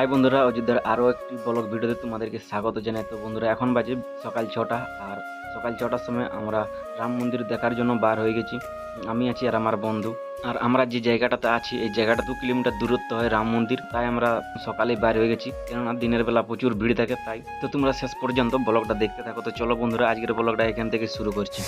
High বন্ধুরা, অযোধ্যার আরও একটি ব্লগ ভিডিওতে তোমাদেরকে স্বাগত জানাই। তো বন্ধুরা, এখন বাজে সকাল ছটা, আর সকাল ছটার সময় আমরা রাম মন্দির দেখার জন্য বার হয়ে গেছি। আমি আছি আর আমার বন্ধু। আর আমরা যে জায়গাটাতে আছি, এই জায়গাটা দু কিলোমিটার দূরত্ব হয় রাম মন্দির, তাই আমরা সকালে বার হয়ে গেছি। কেননা দিনের বেলা প্রচুর ভিড় থাকে, তাই। তো তোমরা শেষ পর্যন্ত ব্লগটা দেখতে থাকো। তো চলো বন্ধুরা, আজকের ব্লগটা এখান থেকে শুরু করছি।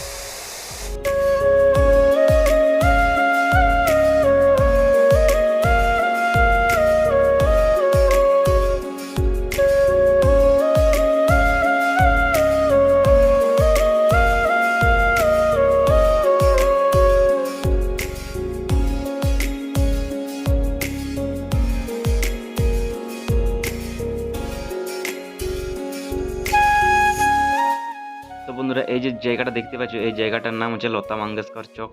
বন্ধুরা, এই যে জায়গাটা দেখতে পাচ্ছ, এই জায়গাটার নাম হচ্ছে লতা মঙ্গেশকর চক।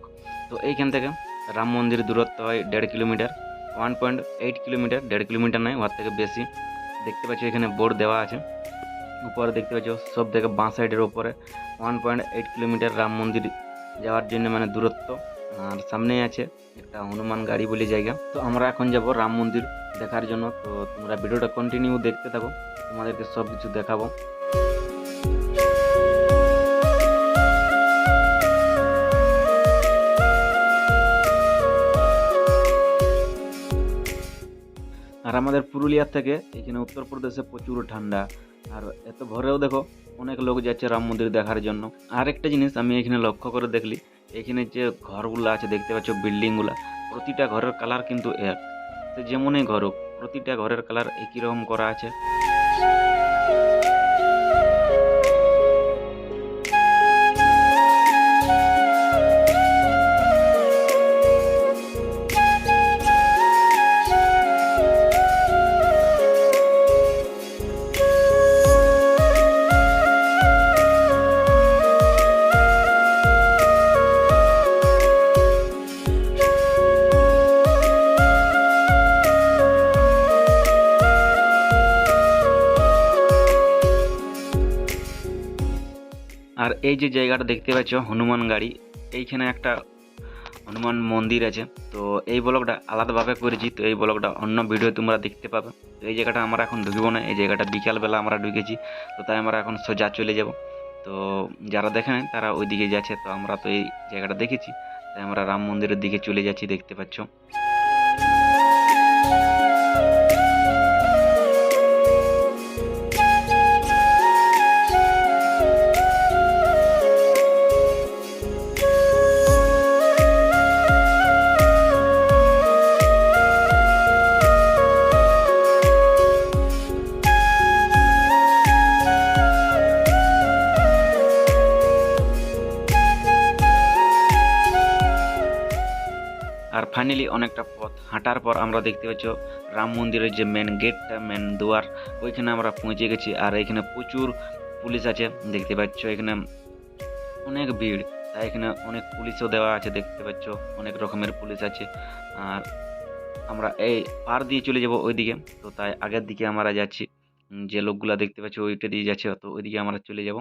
তো এইখান থেকে রাম মন্দির দূরত্ব হয় দেড় kilometre one point eight kilometre, দেড় কিলোমিটার নয় ওর থেকে বেশি। দেখতে পাচ্ছ, এখানে বোর্ড দেওয়া আছে। উপরে দেখতে পাচ্ছ, সব থেকে বাঁ সাইডের উপরে one point eight kilometre Ram মন্দির যাওয়ার জন্য মানে দূরত্ব। আর সামনেই আছে একটা হনুমান গাড়ি বলে জায়গা। তো আমরা এখন যাব রাম মন্দির দেখার জন্য। তো তোমরা ভিডিওটা কন্টিনিউ দেখতে থাকো, তোমাদেরকে সব কিছু দেখাবো। আর আমাদের পুরুলিয়ার থেকে এখানে উত্তরপ্রদেশে প্রচুর ঠান্ডা। আর এত ভোরেও দেখো অনেক লোক যাচ্ছে রাম মন্দির দেখার জন্য। আর একটা জিনিস আমি এখানে লক্ষ্য করে দেখলি, এখানে যে ঘরগুলো আছে দেখতে পাচ্ছ, বিল্ডিংগুলো, প্রতিটা ঘরের কালার কিন্তু এক। যেমনই ঘর হোক প্রতিটা ঘরের কালার একই রকম করা আছে। এই যে জায়গাটা দেখতে পাচ্ছ, হনুমান গাড়ি, এইখানে একটা হনুমান মন্দির আছে। তো এই ব্লগটা আলাদাভাবে করেছি, তো এই ব্লগটা অন্য ভিডিও তোমরা দেখতে পাবে। তো এই জায়গাটা আমরা এখন ঢুকবো না, এই জায়গাটা বিকালবেলা আমরা ঢুকেছি, তো তাই আমরা এখন সোজা চলে যাব। তো যারা দেখে নাই, তারা ওই দিকে যাচ্ছে, তো আমরা তো এই জায়গাটা দেখেছি, তাই আমরা রাম মন্দিরের দিকে চলে যাচ্ছি, দেখতে পাচ্ছ। ফাইনালি অনেকটা পথ হাঁটার পর আমরা দেখতে পাচ্ছ রাম মন্দিরের যে মেন গেটটা মেন দুয়ার, ওইখানে আমরা পৌঁছে গেছি আর এখানে প্রচুর পুলিশ আছে, দেখতে পাচ্ছ এখানে অনেক ভিড়, তাই এখানে অনেক পুলিশও দেওয়া আছে, দেখতে পাচ্ছ অনেক রকমের পুলিশ আছে আর আমরা এই পার দিয়ে চলে যাব ওইদিকে, তো তাই আগের দিকে আমরা যাচ্ছি, যে লোকগুলা দেখতে পাচ্ছি ওইটা দিয়ে যাচ্ছে, তো ওইদিকে আমরা চলে যাব।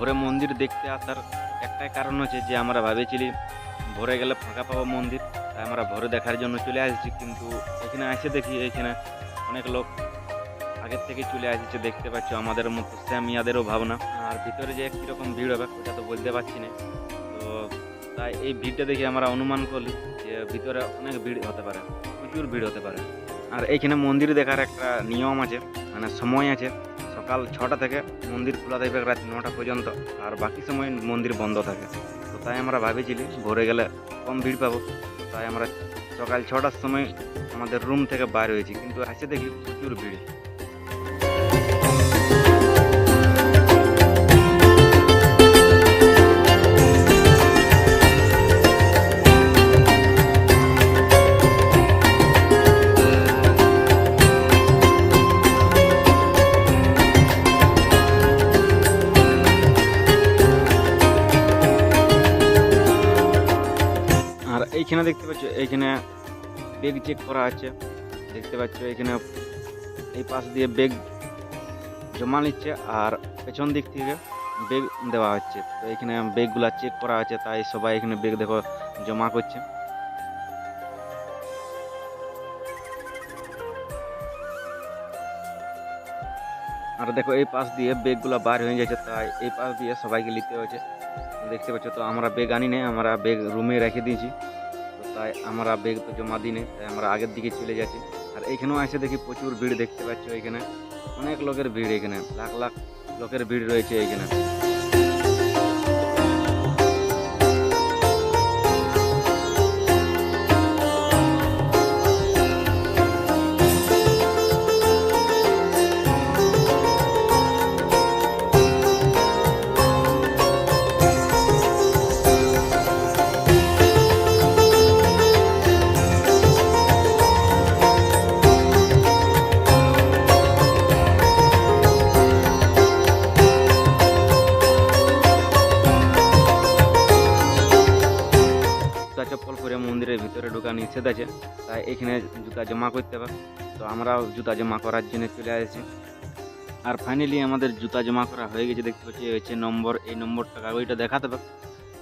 ভোরে মন্দির দেখতে আসার একটাই কারণ হচ্ছে যে আমরা ভেবেছিলি ভোরে গেলে ফাঁকা পাবো মন্দির, তাই আমরা ভোরে দেখার জন্য চলে আসছি। কিন্তু এখানে এসে দেখি এখানে অনেক লোক আগের থেকে চলে আসছে, দেখতে পাচ্ছ আমাদের মতো স্যাম ইয়াদেরও ভাবনা। আর ভিতরে যে কীরকম ভিড় হবে, ওটা তো বলতে পারছি না। তো তাই এই ভিড়টা দেখে আমরা অনুমান করলি যে ভিতরে অনেক ভিড় হতে পারে, প্রচুর ভিড় হতে পারে। আর এইখানে মন্দির দেখার একটা নিয়ম আছে মানে সময় আছে, সকাল ছটা থেকে মন্দির খোলা থাকবে রাত নটা পর্যন্ত, আর বাকি সময় মন্দির বন্ধ থাকে। তো তাই আমরা ভাবেছিলি, ভোরে গেলে কম ভিড় পাবো। তাই আমরা সকাল ছটার সময় আমাদের রুম থেকে বার হয়েছি, কিন্তু আসে দেখি প্রচুর ভিড়। আর এইখানে দেখতে পাচ্ছ এইখানে বেগ চেক করা আছে। দেখতে পাচ্ছ, এখানে এই পাশ দিয়ে বেগ জমা নিচ্ছে আর পেছন দিক থেকে বেগ দেওয়া হচ্ছে। তো এখানে বেগগুলা চেক করা আছে, তাই সবাই এখানে বেগ দেখো জমা করছে। আর দেখো, এই পাশ দিয়ে বেগগুলো বার হয়ে যাচ্ছে তাই এই পাশ দিয়ে সবাইকে নিতে হয়েছে। দেখতে পাচ্ছ, তো আমরা বেগ আনি নেই, আমরা বেগ রুমে রেখে দিয়েছি। তাই আমরা বেগ তো জমা দিনে, তাই আমরা আগের দিকে চলে যাচ্ছি। আর এখানেও এসে দেখি প্রচুর ভিড় দেখতে পাচ্ছ এখানে অনেক লোকের ভিড় এখানে লাখ লাখ লোকের ভিড় রয়েছে এখানে চপ্পল পরে মন্দিরের ভিতরে ঢোকা নিষেধ আছে। তাই এখানে জুতা জমা করতে হবে। তো আমরাও জুতা জমা করার জন্য চলে আসছি। আর ফাইনালি আমাদের জুতা জমা করা হয়ে গেছে, দেখতে পাচ্ছি হচ্ছে নম্বর। এই নম্বরটা কাগজটা দেখাতে হবে।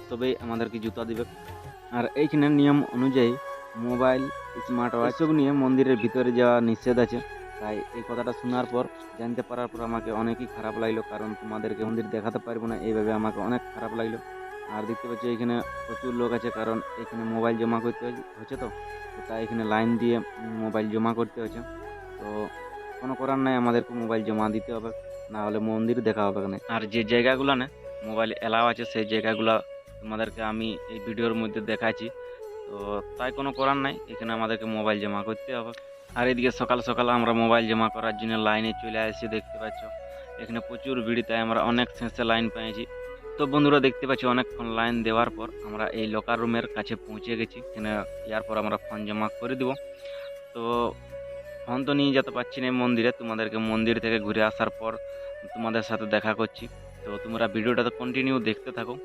তবেই আমাদেরকে জুতা দেবে। আর এইখানে নিয়ম অনুযায়ী মোবাইল স্মার্ট ওয়াচ সব নিয়ে মন্দিরের ভিতরে যাওয়া নিষেধ আছে। তাই এই কথাটা শোনার পর, জানতে পারার পর আমাকে অনেকই খারাপ লাগল। কারণ তোমাদেরকে মন্দির দেখাতে পারব না। এইভাবে আমাকে অনেক খারাপ লাগল। আর দেখতে পাচ্ছি এখানে প্রচুর লোক আছে, কারণ এখানে মোবাইল জমা করতে হচ্ছে- তো তাই এখানে লাইন দিয়ে মোবাইল জমা করতে হচ্ছে তো কোনো করার নাই, আমাদেরকে মোবাইল জমা দিতে হবে, না হলে মন্দির দেখা হবে না আর যে জায়গাগুলো না, মোবাইল এলাও আছে, সেই জায়গাগুলো তোমাদেরকে আমি এই ভিডিওর মধ্যে দেখাচ্ছি। তো তাই কোনো করার নাই, এখানে আমাদেরকে মোবাইল জমা করতে হবে। আর এদিকে সকাল সকাল আমরা মোবাইল জমা করার জন্য লাইনে চলে আসছি, দেখতে পাচ্ছ। এখানে প্রচুর ভিড়, তাই আমরা অনেক শেষে লাইন পেয়েছি। তো বন্ধুরা দেখতে পাচ্ছি, অনেকক্ষণ লাইন দেওয়ার পর আমরা এই লকার রুমের কাছে পৌঁছে গেছি। এখানে ইয়ার পর আমরা ফোন জমা করে দিব। তো ফোন তো নিয়ে যেতে পারছি না মন্দিরে। তোমাদেরকে মন্দির থেকে ঘুরে আসার পর তোমাদের সাথে দেখা করছি। তো তোমরা ভিডিওটা তো কন্টিনিউ দেখতে থাকো।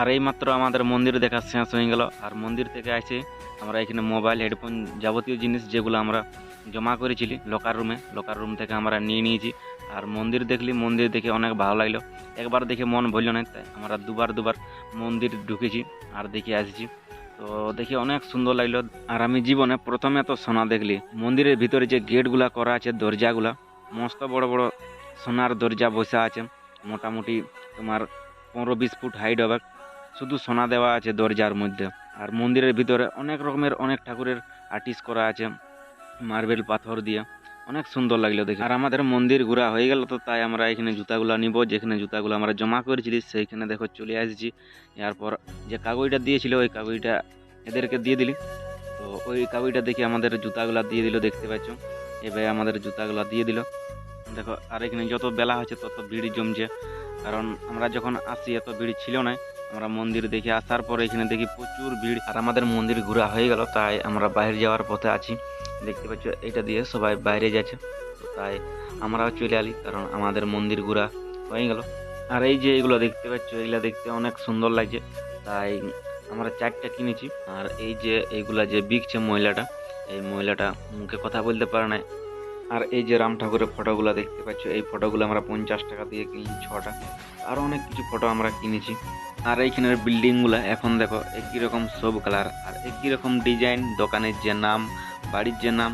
আর এই মাত্র আমাদের মন্দির দেখা শেষ হয়ে গেল। আর মন্দির থেকে আসে আমরা এখানে মোবাইল হেডফোন যাবতীয় জিনিস যেগুলো আমরা জমা করেছিলি লকার রুমে লকার রুম থেকে আমরা নিয়ে নিয়েছি। আর মন্দির দেখলি, মন্দির দেখে অনেক ভালো লাগল। একবার দেখে মন ভরল না, তাই আমরা দুবার দুবার মন্দির ঢুকেছি আর দেখে আসছি। তো দেখে অনেক সুন্দর লাগল। আর আমি জীবনে প্রথমে তো সোনা দেখলি। মন্দিরের ভিতরে যে গেটগুলা করা আছে, দরজাগুলা, মস্ত বড় বড় সোনার দরজা বসা আছে। মোটামুটি তোমার পনেরো বিশ ফুট হাইট হবে। শুধু সোনা দেওয়া আছে দরজার মধ্যে। আর মন্দিরের ভিতরে অনেক রকমের অনেক ঠাকুরের আর্টিস্ট করা আছে মার্বেল পাথর দিয়ে। অনেক সুন্দর লাগল দেখে। আর আমাদের মন্দির ঘোরা হয়ে গেল তো, তাই আমরা এখানে জুতাগুলো নিব। যেখানে জুতাগুলো আমরা জমা করেছিলি সেইখানে দেখো চলে আসছি। এরপর যে কাগজটা দিয়েছিল, ওই কাগজটা এদেরকে দিয়ে দিলি। তো ওই কাগজটা দেখে আমাদের জুতাগুলো দিয়ে দিল, দেখতে পাচ্ছ? এভাবে আমাদের জুতাগুলো দিয়ে দিল। দেখো, আর এখানে যত বেলা হচ্ছে, তত ভিড় জমছে। কারণ আমরা যখন আসি এত ভিড় ছিল না। আমরা মন্দির দেখে আসার পরে এখানে দেখি প্রচুর ভিড়। আর আমাদের মন্দির ঘোরা হয়ে গেল, তাই আমরা বাইরে যাওয়ার পথে আছি। দেখতে পাচ্ছ, এটা দিয়ে সবাই বাইরে যাচ্ছে। তাই আমরাও চলে আলি কারণ আমাদের মন্দির ঘোরা হয়ে গেল। আর এই যে এগুলো দেখতে পাচ্ছ, এগুলো দেখতে অনেক সুন্দর লাগছে। তাই আমরা চারটা কিনেছি। আর এই যে এইগুলা যে বিকছে মহিলাটা এই মহিলাটা মুখে কথা বলতে পারে না আর এই যে রাম ঠাকুরের ফটোগুলো দেখতে পাচ্ছ, এই ফটোগুলো আমরা পঞ্চাশ টাকা দিয়ে কিনেছি ছটা। আরও অনেক কিছু ফটো আমরা কিনেছি। আর এইখানের বিল্ডিংগুলো এখন দেখো একই রকম সব কালার, আর একই রকম ডিজাইন, দোকানের যে নাম, বাড়ির যে নাম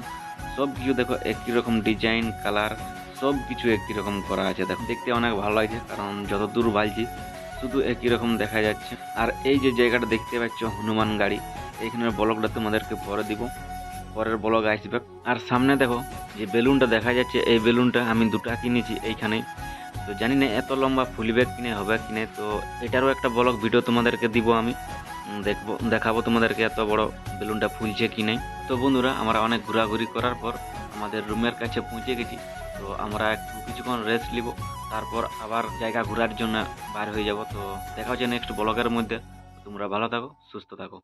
সব কিছু দেখো একই রকম ডিজাইন, কালার সব কিছু একই রকম করা আছে। দেখো, দেখতে অনেক ভালো লাগছে, কারণ যত দূর ভালছি, শুধু একই রকম দেখা যাচ্ছে। আর এই যে জায়গাটা দেখতে পাচ্ছ, হনুমান গাড়ি, এইখানের ব্লগটা তোমাদেরকে পরে দিব, পরের ব্লগ আসবে। আর সামনে দেখো, যে বেলুনটা দেখা যাচ্ছে, এই বেলুনটা আমি দুটা কিনেছি এইখানে তো জানি না এত লম্বা ফুলবে কিনে, হবে কিনে, তো এটারও একটা ব্লগ ভিডিও তোমাদেরকে দিব আমি। দেখব, দেখাবো তোমাদেরকে এত বড় বেলুনটা ফুলছে কি নাই। তো বন্ধুরা, আমরা অনেক ঘোরাঘুরি করার পর আমাদের রুমের কাছে পৌঁছে গেছি। তো আমরা একটু কিছুক্ষণ রেস্ট নিব, তারপর আবার জায়গা ঘোরার জন্য বার হয়ে যাব। তো দেখা হচ্ছে নেক্সট ব্লগের মধ্যে। তোমরা ভালো থাকো, সুস্থ থাকো।